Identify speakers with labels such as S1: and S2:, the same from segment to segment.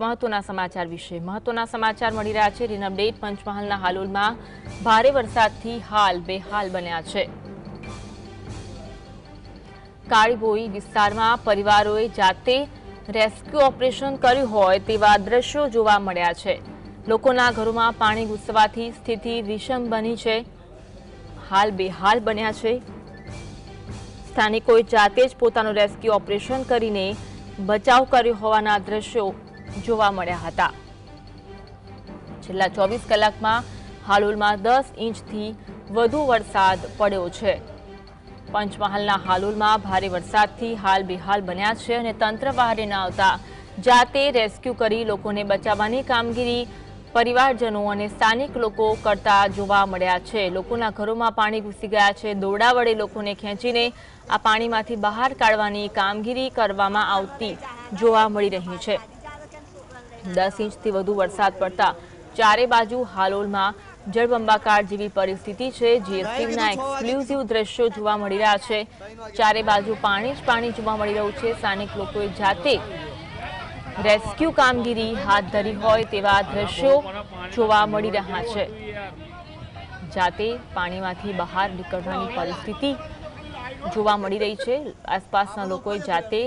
S1: મહત્વના સમાચાર વિશે મહત્વના સમાચાર મળી રહ્યા છે. રીન અપડેટ પંચમહાલના હાલોલમાં ભારે વરસાદથી હાલ બેહાલ બન્યા છે. કાળીબોઈ વિસ્તારમાં પરિવારોએ જાતે રેસ્ક્યુ ઓપરેશન કર્યું હોય તેવા દ્રશ્યો જોવા મળ્યા છે. લોકોના ઘરોમાં પાણી ઘૂસવાથી સ્થિતિ વિષમ બની છે. હાલ બેહાલ બન્યા છે. સ્થાનિકોએ જાતે જ પોતાનું રેસ્ક્યુ ઓપરેશન કરીને બચાવ કર્યો હોવાના દ્રશ્યો જોવા મળ્યા હતા. છેલ્લા ચોવીસ કલાકમાં હાલોલમાં દસ ઇંચથી વધુ વરસાદ પડ્યો છે. પંચમહાલના હાલોલમાં ભારે વરસાદથી હાલ બેહાલ બન્યા છે અને તંત્ર બહારે ન આવતા જાતે રેસ્ક્યુ કરી લોકોને બચાવવાની કામગીરી પરિવારજનો અને સ્થાનિક લોકો કરતા જોવા મળ્યા છે. લોકોના ઘરોમાં પાણી ઘૂસી ગયા છે. દોરડા વડે લોકોને ખેંચીને આ પાણીમાંથી બહાર કાઢવાની કામગીરી કરવામાં આવતી જોવા મળી રહી છે. દસ ઇંચથી વધુ વરસાદ પડતા ચારે બાજુ હાલોલમાં જળબંબાકાર જેવી પરિસ્થિતિ છે. જીએસટીના એક્સક્લુઝિવ દ્રશ્યો જોવા મળી રહ્યા છે. ચારે બાજુ પાણી જ પાણી જોવા મળી રહ્યું છે. સ્થાનિક લોકોએ જાતે રેસ્ક્યુ કામગીરી હાથ ધરી હોય તેવા દ્રશ્યો જોવા મળી રહ્યા છે. જાતે પાણીમાંથી બહાર નીકળવાની પરિસ્થિતિ જોવા મળી રહી છે. આસપાસના લોકોએ જાતે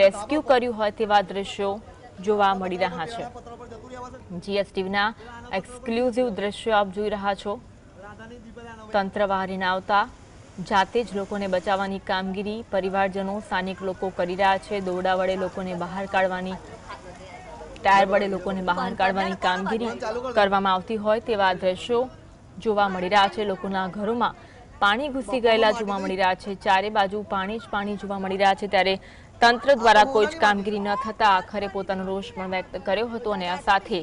S1: રેસ્ક્યુ કર્યું હોય તેવા દ્રશ્યો જોવા મળી રહ્યા છે. જીએસટીવીના એક્સક્લુઝિવ દ્રશ્યો આપ જોઈ રહ્યા છો. તંત્ર બહાર આવતા જાતે જ લોકોને બચાવવાની કામગીરી પરિવારજનો, સ્થાનિક લોકો કરી રહ્યા છે. દોરડા વડે લોકોને બહાર કાઢવાની, ટાયર વડે લોકોને બહાર કાઢવાની કામગીરી કરવામાં આવતી હોય તેવા દ્રશ્યો જોવા મળી રહ્યા છે. લોકોના ઘરોમાં પાણી ઘૂસી ગયેલા જોવા મળી રહ્યા છે. ચારે બાજુ પાણી જ પાણી જોવા મળી રહ્યા છે. ત્યારે તંત્ર દ્વારા કોઈ જ કામગીરી ન થતા આખરે પોતાનો રોષ પણ વ્યક્ત કર્યો હતો અને આ સાથે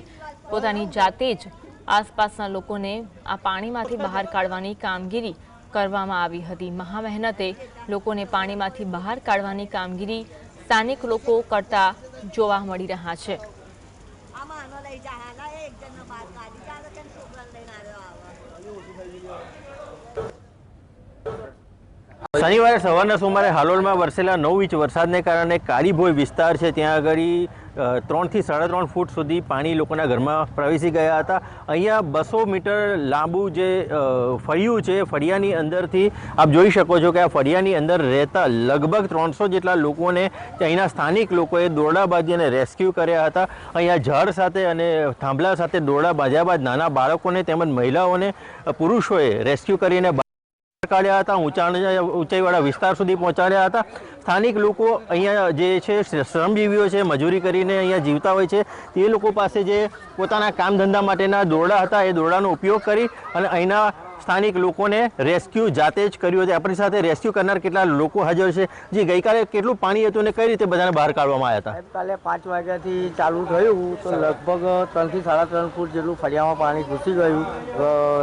S1: પોતાની જાતે જ આસપાસના લોકોને આ પાણીમાંથી બહાર કાઢવાની કામગીરી કરવામાં આવી હતી. મહા મહેનતે લોકોને પાણીમાંથી બહાર કાઢવાની કામગીરી સ્થાનિક લોકો કરતા જોવા મળી રહ્યા છે.
S2: લઈ જા હાલા એ એક જણનો બાર કાઢી ચાલો કે છોકરાને લઈને આવ્યો આવે
S3: શનિવારે સવારના સુમારે હાલોલમાં વરસેલા નવ ઇંચ વરસાદને કારણે કાળીભોય વિસ્તાર છે. ત્યાં આગળ ત્રણથી સાડા ત્રણ ફૂટ સુધી પાણી લોકોના ઘરમાં પ્રવેશી ગયા હતા. અહીંયા બસો મીટર લાંબુ જે ફળિયું છે, ફળિયાની અંદરથી આપ જોઈ શકો છો કે આ ફળિયાની અંદર રહેતા લગભગ ત્રણસો જેટલા લોકોને અહીંના સ્થાનિક લોકોએ દોરડા બાંધી અને રેસ્ક્યુ કર્યા હતા. અહીંયા ઝાડ સાથે અને થાંભલા સાથે દોરડા બાંધ્યા બાદ નાના બાળકોને તેમજ મહિલાઓને પુરુષોએ રેસ્ક્યુ કરીને કાઢ્યા હતા ઊંચા ઊંચાઈવાળા વિસ્તાર સુધી પહોંચાડ્યા હતા. સ્થાનિક લોકો અહીંયા જે છે, શ્રમજીવીઓ છે, મજૂરી કરીને અહીંયા જીવતા હોય છે. તે લોકો પાસે જે પોતાના કામ ધંધા માટેના દોરડા હતા, એ દોરડાનો ઉપયોગ કરી અને અહીંના સ્થાનિક લોકોને રેસ્ક્યુ જાતે જ કર્યું હતું. આપણી સાથે રેસ્ક્યુ કરનાર કેટલા લોકો હાજર છે, જે ગઈકાલે કેટલું પાણી હતું અને કઈ રીતે બધાને બહાર કાઢવામાં આવ્યા હતા?
S4: કાલે પાંચ વાગ્યાથી ચાલુ થયું, તો લગભગ ત્રણથી સાડા ત્રણ ફૂટ જેટલું ફળિયામાં પાણી ઘૂસી ગયું.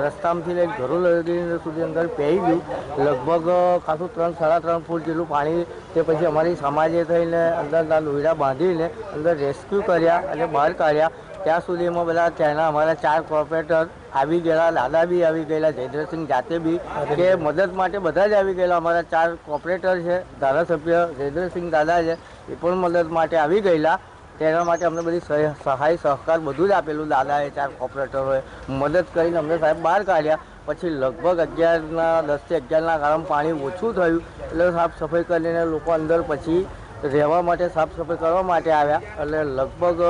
S4: રસ્તામાંથી લઈને ઘરો સુધી અંદર પહેરી ગયું. લગભગ ખાસું ત્રણ સાડા ત્રણ ફૂટ જેટલું પાણી તે પછી અમારી સમાજે થઈને અંદરના લોહીડા બાંધીને અંદર રેસ્ક્યુ કર્યા અને બહાર કાઢ્યા. ત્યાં સુધીમાં બધા ત્યાંના અમારા ચાર કોર્પોરેટર આવી ગયેલા દાદા બી આવી ગયેલા જયદ્રસિંહ જાતે બી કે મદદ માટે બધા જ આવી ગયેલા. અમારા ચાર કોર્પોરેટર છે ધારાસભ્ય જયદ્રસિંહ દાદા છે એ પણ મદદ માટે આવી ગયેલા. તેના માટે અમને બધી સહ- સહાય સહકાર બધું જ આપેલું. દાદાએ ચાર કોર્પોરેટરોએ મદદ કરીને અમને સાહેબ બહાર કાઢ્યા. પછી લગભગ અગિયારના દસથી અગિયારના કારણ પાણી ઓછું થયું. એટલે સાફ સફાઈ કરીને લોકો અંદર પછી રહેવા માટે સાફ સફાઈ કરવા માટે આવ્યા. એટલે લગભગ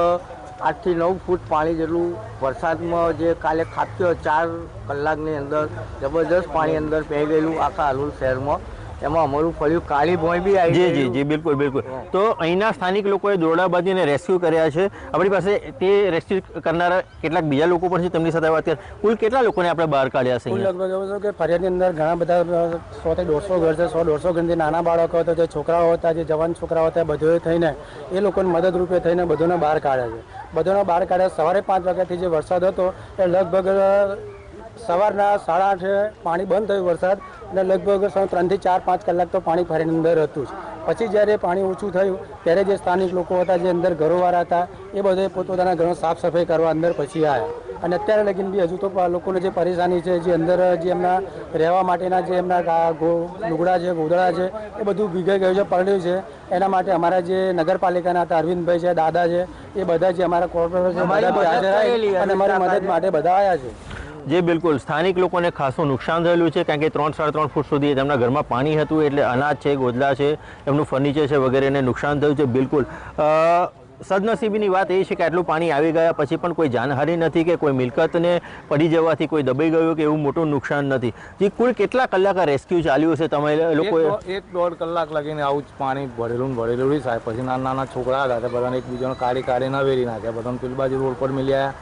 S4: આઠથી નવ ફૂટ પાણી જેટલું વરસાદમાં જે કાલે ખાબક્યો ચાર કલાકની અંદર જબરદસ્ત પાણી અંદર પહેરી ગયેલું આખા હાલોલ શહેરમાં. એમાં અમારું ફળ્યું કાળી ભોંય બી આવી
S3: જી. જી જી બિલકુલ બિલકુલ. તો અહીંના સ્થાનિક લોકોએ દોરડા બાંધીને રેસ્ક્યુ કર્યા છે. આપણી પાસે તે રેસ્ક્યુ કરનારા કેટલાક બીજા લોકો પણ છે તેમની સાથે વાત કરી. કુલ કેટલા લોકોને આપણે બહાર કાઢ્યા છે
S5: લગભગ કે ફરિયાદની અંદર ઘણા બધા સો થી દોઢસો ઘર છે સો દોઢસો ઘરની નાના બાળકો હતા જે છોકરાઓ હતા જે જવાન છોકરાઓ હતા બધોએ થઈને એ લોકોને મદદરૂપે થઈને બધોને બહાર કાઢ્યા છે. બધોને બહાર કાઢ્યા. સવારે પાંચ વાગ્યાથી જે વરસાદ હતો એ લગભગ સવારના સાડા આઠે પાણી બંધ થયું વરસાદ અને લગભગ ત્રણથી ચાર પાંચ કલાક તો પાણી ફરીની અંદર હતું જ. પછી જ્યારે પાણી ઓછું થયું ત્યારે જે સ્થાનિક લોકો હતા જે અંદર ઘરોવાળા હતા એ બધે પોતપોતાના ઘરો સાફ સફાઈ કરવા અંદર પછી આવ્યા. અને અત્યારે લગીન બી હજુ તો લોકોને જે પરેશાની છે જે અંદર જે એમના રહેવા માટેના જે એમના લુગડા છે ગોદડા છે એ બધું ભીગાઈ ગયું છે પલળ્યું છે. એના માટે અમારા જે નગરપાલિકાના હતા અરવિંદભાઈ છે દાદા છે એ બધા જે અમારા આવી અને અમારી મદદ માટે બધા આવ્યા છે.
S3: જે બિલકુલ સ્થાનિક લોકોને ખાસું નુકસાન થયેલું છે કારણ કે ત્રણ સાડા ત્રણ ફૂટ સુધી તેમના ઘરમાં પાણી હતું એટલે અનાજ છે ગોદલા છે એમનું ફર્નિચર છે વગેરેને નુકસાન થયું છે બિલકુલ. સદનસીબીની વાત એ છે કે આટલું પાણી આવી ગયા પછી પણ કોઈ જાનહાનિ નથી કે કોઈ મિલકતને પડી જવાથી કોઈ દબાઈ ગયું કે એવું મોટું નુકસાન નથી. જે કુલ કેટલા કલાક રેસ્ક્યુ ચાલ્યું છે તમે લોકોએ?
S6: એક દોઢ કલાક લાગીને આવું જ પાણી ભરેલું ભરેલું સાહેબ. પછી નાના નાના છોકરા હતા બધાને એકબીજાને કાઢી કાઢીને વેરી નાખ્યા બધાને પેલી બાજુ રોડ પર મિલ્યા.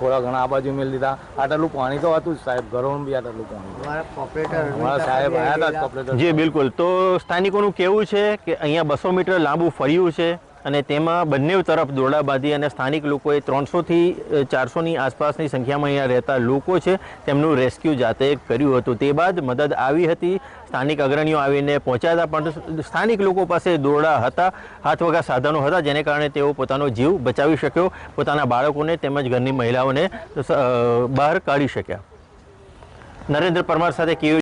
S6: થોડા ઘણા આ બાજુ મેળ દીધા. આટલું પાણી તો હતું સાહેબ. ઘરોનું બી આટલું પાણી સાહેબ આવ્યા હતા કોર્પોરેટર
S3: જી બિલકુલ. તો સ્થાનિકોનું કેવું છે કે અહીંયા બસો મીટર લાંબુ ફર્યું છે? અને તેમાં બંને તરફ દોરડા બાંધી અને સ્થાનિક લોકોએ ત્રણસોથી ચારસોની આસપાસની સંખ્યામાં અહીંયા રહેતા લોકો છે, તેમનું રેસ્ક્યુ જાતે કર્યું હતું. તે બાદ મદદ આવી હતી. સ્થાનિક અગ્રણીઓ આવીને પહોંચ્યા હતા, પણ સ્થાનિક લોકો પાસે દોરડા હતા હાથ વગા સાધનો હતા, જેને કારણે તેઓ પોતાનો જીવ બચાવી શક્યો, પોતાના બાળકોને તેમજ ઘરની મહિલાઓને બહાર કાઢી શક્યા. નરેન્દ્ર પરમાર સાથે કેવી